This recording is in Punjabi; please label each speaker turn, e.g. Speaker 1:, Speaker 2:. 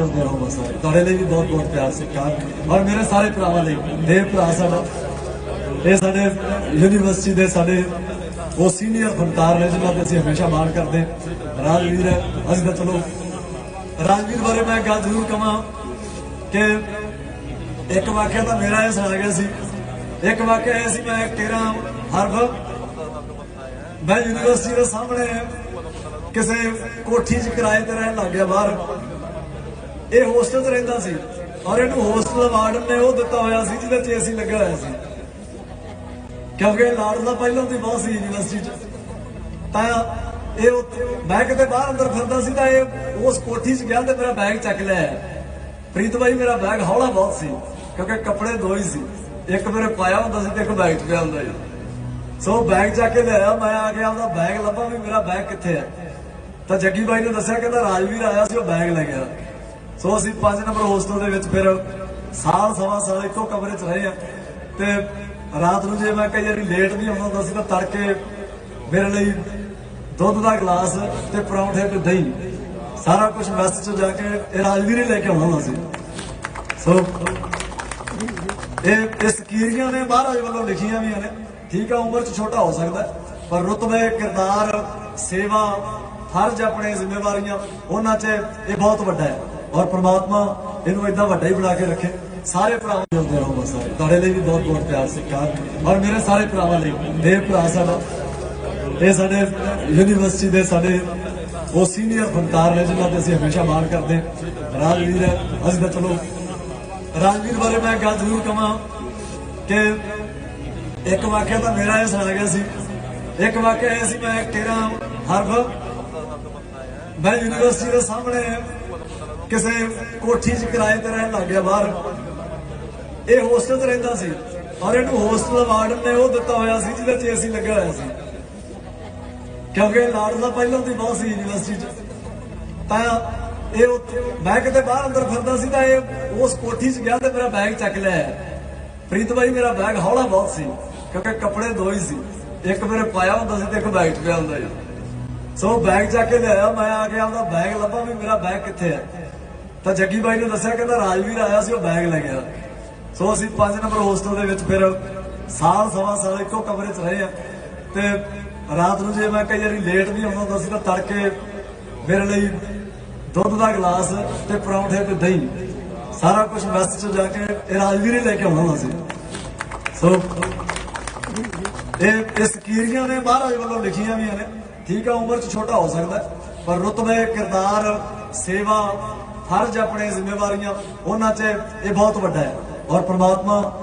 Speaker 1: ਹੁੰਦੇ ਰਹੋ ਬਸ। ਤੁਹਾਡੇ ਲਈ ਵੀ ਬਹੁਤ ਬਹੁਤ ਪਿਆਰ ਸਤਿਕਾਰ ਔਰ ਮੇਰੇ ਸਾਰੇ ਭਰਾਵਾਂ ਲਈ ਦੇਵ ਭਰਾ ਸਾਡਾ, ਇਹ ਸਾਡੇ ਯੂਨੀਵਰਸਿਟੀ ਦੇ ਸਾਡੇ ਉਹ ਸੀਨੀਅਰ ਫਨਕਾਰ ਨੇ ਜਿਨ੍ਹਾਂ ਤੇ ਅਸੀਂ ਹਮੇਸ਼ਾ ਮਾਣ ਕਰਦੇ ਰਾਜਵੀਰ ਹੈ, ਅਸੀਂ ਤਾਂ ਚਲੋ, ਰਾਜਵੀਰ ਬਾਰੇ ਮੈਂ ਗੱਲ ਜ਼ਰੂਰ ਕਵਾਂ ਕਿ ਇੱਕ ਵਾਕਿਆ ਤਾਂ ਮੇਰਾ ਇਹ ਸੁਣਾ ਗਿਆ ਸੀ। ਇੱਕ ਵਾਕਿਆ ਇਹ ਸੀ, ਮੈਂ ਤੇਰਾ ਹਰਬ ਮੈਂ ਯੂਨੀਵਰਸਿਟੀ ਦੇ ਸਾਹਮਣੇ ਕਿਸੇ ਕੋਠੀ 'ਚ ਕਿਰਾਏ ਤੇ ਰਹਿਣ ਲੱਗ ਗਿਆ ਬਾਹਰ। ਇਹ ਹੋਸਟਲ 'ਚ ਰਹਿੰਦਾ ਸੀ। ਔਰ ਇਹਨੂੰ ਹੋਸਟਲ ਅਵਾਰਡ ਨੇ ਉਹ ਦਿੱਤਾ ਹੋਇਆ ਸੀ, ਜਿਹਦੇ 'ਚ ਏਸੀ ਲੱਗਿਆ ਹੋਇਆ ਸੀ। ਕਿਉਂਕਿ ਲਾੜਲਾ ਪਹਿਲਾਂ ਦੀ ਬਹੁਤ ਸੀ ਯੂਨੀਵਰਸਿਟੀ 'ਚ। ਤਾਂ ਇਹ ਮੈਂ ਕਿਤੇ ਬਾਹਰ ਅੰਦਰ ਫਿਰਦਾ ਸੀ ਤਾਂ ਇਹ ਉਸ ਕੋਠੀ 'ਚ ਗਿਆ ਤੇ ਮੇਰਾ ਬੈਗ ਚੱਕ ਲਿਆ। ਪ੍ਰੀਤ ਬਾਈ, ਮੇਰਾ ਬੈਗ ਹੌਲਾ ਬਹੁਤ ਸੀ, ਕਿਉਂਕਿ ਕੱਪੜੇ ਦੋ ਹੀ ਸੀ। ਇੱਕ ਮੇਰੇ ਪਾਇਆ ਹੁੰਦਾ ਸੀ ਤੇ ਇੱਕ ਬੈਗ 'ਚ ਪਿਆ ਹੁੰਦਾ ਸੀ। ਸੋ ਬੈਗ ਚੱਕ ਕੇ ਲਿਆਇਆ, ਮੈਂ ਆ ਗਿਆ ਉਹਦਾ ਬੈਗ ਲੱਭਾ ਵੀ ਮੇਰਾ ਬੈਗ ਕਿੱਥੇ ਹੈ। ਤਾਂ ਜੱਗੀ ਬਾਈ ਨੇ ਦੱਸਿਆ, ਕਹਿੰਦਾ ਰਾਜਵੀਰ ਆਇਆ ਸੀ, ਉਹ ਬੈਗ ਲੈ ਗਿਆ। ਸੋ ਅਸੀਂ 5 ਨੰਬਰ ਹੋਸਟਲ ਦੇ ਵਿੱਚ ਫਿਰ ਸਾਲ ਸਵਾ ਸਾਲ ਇੱਕੋ ਕਮਰੇ 'ਚ ਰਹੇ ਆ। ਤੇ ਰਾਤ ਨੂੰ ਜੇ ਮੈਂ ਕਈ ਵਾਰੀ ਲੇਟ ਵੀ ਆਉਂਦਾ ਹੁੰਦਾ ਸੀ ਤਾਂ ਤੜਕੇ ਮੇਰੇ ਲਈ ਦੁੱਧ ਦਾ ਗਲਾਸ ਤੇ ਪਰੌਂਠੇ ਤੇ ਦਹੀਂ, ਸਾਰਾ ਕੁਝ ਮੈਸ 'ਚ ਜਾ ਕੇ ਇਹ ਰਾਜਵੀਰ ਹੀ ਲੈ ਕੇ ਆਉਂਦਾ ਹੁੰਦਾ ਸੀ। ਸੋ ਇਹ ਇਸ ਕੀਰੀਆਂ ਨੇ ਮਹਾਰਾਜ ਵੱਲੋਂ ਲਿਖੀਆਂ ਵੀ ਨੇ। ਠੀਕ ਆ, ਉਮਰ ਚ ਛੋਟਾ ਹੋ ਸਕਦਾ ਪਰ ਰੁਤਬੇ, ਕਿਰਦਾਰ, ਸੇਵਾ, ਫਰਜ਼ ਆਪਣੇ ਜ਼ਿੰਮੇਵਾਰੀਆਂ, ਉਹਨਾਂ 'ਚ ਇਹ ਬਹੁਤ ਵੱਡਾ ਹੈ। ਔਰ ਪ੍ਰਮਾਤਮਾ ਇਹਨੂੰ ਇਦਾਂ ਵੱਡਾ ਹੀ ਬਣਾ ਕੇ ਰੱਖੇ। ਸਾਰੇ ਭਰਾਵਾਂ ਦੇ ਹੁੰਦੇ ਰਹੋ ਬਸ ਤੁਹਾਡੇ ਲਈ ਵੀ ਬਹੁਤ ਬਹੁਤ ਪਿਆਰ, ਸਤਿਕਾਰ। ਔਰ ਮੇਰੇ ਸਾਰੇ ਭਰਾਵਾਂ ਲਈ, ਦੇਵ ਭਰਾ ਸਾਡਾ, ਇਹ ਸਾਡੇ ਯੂਨੀਵਰਸਿਟੀ ਦੇ ਸਾਡੇ ਉਹ ਸੀਨੀਅਰ ਫਨਕਾਰ ਨੇ ਜਿਨ੍ਹਾਂ ਤੇ ਅਸੀਂ ਹਮੇਸ਼ਾ ਮਾਣ ਕਰਦੇ। ਰਾਜਵੀਰ ਹੈ, ਅਸੀਂ ਤਾਂ ਚਲੋ, ਰਾਜਵੀਰ ਬਾਰੇ ਮੈਂ ਗੱਲ ਜ਼ਰੂਰ ਕਹਾਂ ਕਿ ਇੱਕ ਵਾਕਿਆ ਤਾਂ ਮੇਰਾ ਇਹ ਸੁਣਾ ਗਿਆ ਸੀ। ਇੱਕ ਵਾਕਿਆ ਇਹ ਸੀ ਮੈਂ ਤੇਰਾ ਹਰਬ ਮੈਂ ਯੂਨੀਵਰਸਿਟੀ ਦੇ ਸਾਹਮਣੇ ਕਿਸੇ ਕੋਠੀ 'ਚ ਕਿਰਾਏ ਤੇ ਰਹਿਣ ਲੱਗ ਗਿਆ ਬਾਹਰ। ਇਹ ਹੋਸਟਲ 'ਚ ਰਹਿੰਦਾ ਸੀ। ਔਰ ਇਹਨੂੰ ਹੋਸਟਲ ਵਾਰਡਨ ਨੇ ਉਹ ਦਿੱਤਾ ਹੋਇਆ ਸੀ, ਜਿਹਦੇ 'ਚ ਏਸੀ ਲੱਗਿਆ ਹੋਇਆ ਸੀ। ਕਿਉਂਕਿ ਲਾੜਲਾ ਪਹਿਲਾਂ ਦੀ ਬਹੁਤ ਸੀ ਯੂਨੀਵਰਸਿਟੀ 'ਚ। ਤਾਂ ਇਹ ਉੱਥੇ ਮੈਂ ਕਿਤੇ ਬਾਹਰ ਅੰਦਰ ਫਿਰਦਾ ਸੀ ਤਾਂ ਇਹ ਉਸ ਕੋਠੀ 'ਚ ਗਿਆ ਤੇ ਮੇਰਾ ਬੈਗ ਚੱਕ ਲਿਆ। ਪ੍ਰੀਤ ਬਾਈ, ਮੇਰਾ ਬੈਗ ਹੌਲਾ ਬਹੁਤ ਸੀ, ਕਿਉਂਕਿ ਕੱਪੜੇ ਦੋ ਹੀ ਸੀ। ਇੱਕ ਮੇਰੇ ਪਾਇਆ ਹੁੰਦਾ ਸੀ ਤੇ ਇੱਕ ਬੈਗ 'ਚ ਪਿਆ ਹੁੰਦਾ ਸੀ। ਸੋ ਬੈਗ ਚੱਕ ਕੇ ਲਿਆਇਆ, ਮੈਂ ਆ ਕੇ ਆਪਦਾ ਬੈਗ ਲੱਭਾ ਵੀ ਮੇਰਾ ਬੈਗ ਕਿੱਥੇ ਹੈ। ਤਾਂ ਜੱਗੀ ਬਾਈ ਨੇ ਦੱਸਿਆ, ਕਹਿੰਦਾ ਰਾਜਵੀਰ ਆਇਆ ਸੀ, ਉਹ ਬੈਗ ਲੈ ਗਿਆ। ਸੋ ਅਸੀਂ 5 ਨੰਬਰ ਹੋਸਟਲ ਦੇ ਵਿੱਚ ਫਿਰ ਸਾਲ, ਸਵਾ ਸਾਲ ਇੱਕੋ ਕਮਰੇ 'ਚ ਰਹੇ ਆ। ਤੇ ਰਾਤ ਨੂੰ ਜੇ ਮੈਂ ਕਈ ਵਾਰੀ ਲੇਟ ਵੀ ਆਉਂਦਾ ਹੁੰਦਾ ਸੀ, ਤਾਂ ਤੜਕੇ ਮੇਰੇ ਲਈ ਦੁੱਧ ਦਾ ਗਲਾਸ ਤੇ ਪਰੌਂਠੇ ਤੇ ਦਹੀਂ, ਸਾਰਾ ਕੁਝ ਮੈਸ 'ਚ ਜਾ ਕੇ ਇਹ ਰਾਜਵੀਰ ਹੀ ਲੈ ਕੇ ਆਉਂਦਾ ਹੁੰਦਾ ਸੀ। ਸੋ ਇਹ ਇਹ ਸਕੀਰੀਆਂ ਨੇ ਮਹਾਰਾਜ ਵੱਲੋਂ ਲਿਖੀਆਂ ਵੀ ਨੇ। ਠੀਕ ਆ, ਉਮਰ ਚ ਛੋਟਾ ਹੋ ਸਕਦਾ, ਪਰ ਰੁਤਬੇ, ਕਿਰਦਾਰ, ਸੇਵਾ ਫਰਜ਼ ਆਪਣੇ ਜ਼ਿੰਮੇਵਾਰੀਆਂ ਉਹਨਾਂ 'ਚ ਇਹ ਬਹੁਤ ਵੱਡਾ ਹੈ। ਔਰ ਪ੍ਰਮਾਤਮਾ